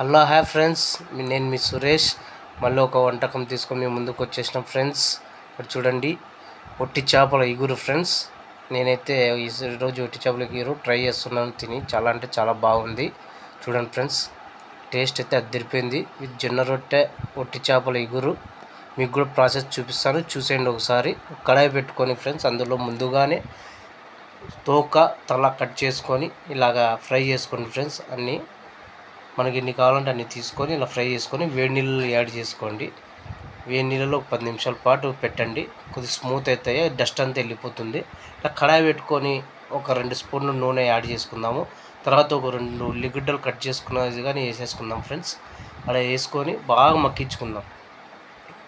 Hello hi friends. మీ- నేను మీ సురేష్. మళ్ళీ ఒక వంటకం తీసుకొని మీ ముందుకు వచ్చేసిన ఫ్రెండ్స్. ఇక్కడ చూడండి ఒట్టి చేపల ఇగురు ఫ్రెండ్స్. నేనైతే ఈ రోజు ఒట్టి చేపల ఇగురు ట్రై చేస్తున్నాను తిని చాలా అంటే చాలా బాగుంది. చూడండి ఫ్రెండ్స్ టేస్ట్ అయితే అద్దరిపోయింది. విత్ జొన్న రొట్టె ఒట్టి చేపల ఇగురు. మీకు కూడా ప్రాసెస్ చూపిస్తాను. చూసేయండి ఒకసారి. కడాయి పెట్టుకొని ఫ్రెండ్స్ అందులో ముందుగానే తోక తల కట్ చేసుకొని ఇలాగా ఫ్రై చేసుకోండి ఫ్రెండ్స్ అన్నీ. మనకి ఎన్ని కావాలంటే అన్ని తీసుకొని ఇలా ఫ్రై చేసుకొని వేడి నీళ్ళు యాడ్ చేసుకోండి. వేడి నీళ్ళలో ఒక పది నిమిషాల పాటు పెట్టండి. కొద్దిగా స్మూత్ అవుతాయి డస్ట్ అంతా వెళ్ళిపోతుంది. ఇలా కడాయి పెట్టుకొని ఒక రెండు స్పూన్లు నూనె యాడ్ చేసుకుందాము. తర్వాత ఒక రెండు ఉల్లిగడ్డలు కట్ చేసుకున్నది కానీ వేసేసుకుందాం ఫ్రెండ్స్. అలా వేసుకొని బాగా మగ్గించుకుందాం.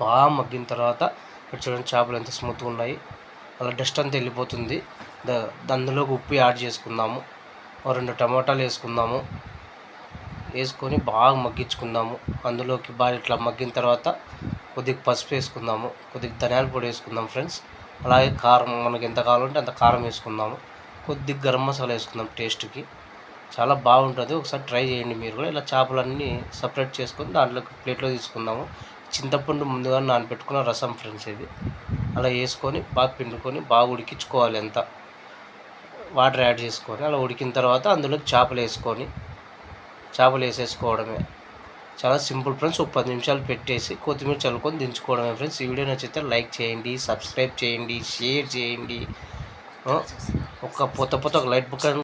బాగా మగ్గిన తర్వాత ఇక్కడ చూడండి చేపలు ఎంత స్మూత్గా ఉన్నాయి. అలా డస్ట్ అంతా వెళ్ళిపోతుంది. అందులోకి ఉప్పు యాడ్ చేసుకుందాము. రెండు టమాటాలు వేసుకుందాము. వేసుకొని బాగా మగ్గించుకుందాము. అందులోకి బాగా ఇట్లా మగ్గిన తర్వాత కొద్దిగా పసుపు వేసుకుందాము. కొద్దిగా ధనియాల పొడి వేసుకుందాం ఫ్రెండ్స్. అలాగే కారం మనకి ఎంత కావాలంటే అంత కారం వేసుకుందాము. కొద్దిగా గరం మసాలా వేసుకుందాం టేస్ట్కి. చాలా బాగుంటుంది. ఒకసారి ట్రై చేయండి మీరు కూడా. ఇలా చేపలన్నీ సపరేట్ చేసుకొని దాంట్లో ప్లేట్లో తీసుకుందాము. చింతపండు ముందుగా నానబెట్టుకున్న రసం ఫ్రెండ్స్ ఇది. అలా వేసుకొని బాగా పిండుకొని బాగా ఉడికించుకోవాలి ఎంత వాటర్ యాడ్ చేసుకొని అలా ఉడికిన తర్వాత అందులోకి చేపలు వేసుకొని చేపలు వేసేసుకోవడమే. చాలా సింపుల్ ఫ్రెండ్స్ ఒక పది నిమిషాలు పెట్టేసి కొత్తిమీర చల్లుకొని దించుకోవడమే ఫ్రెండ్స్. ఈ వీడియో నచ్చితే లైక్ చేయండి సబ్స్క్రైబ్ చేయండి షేర్ చేయండి. ఒక పొత్త పొత్త ఒక లైట్ బుక్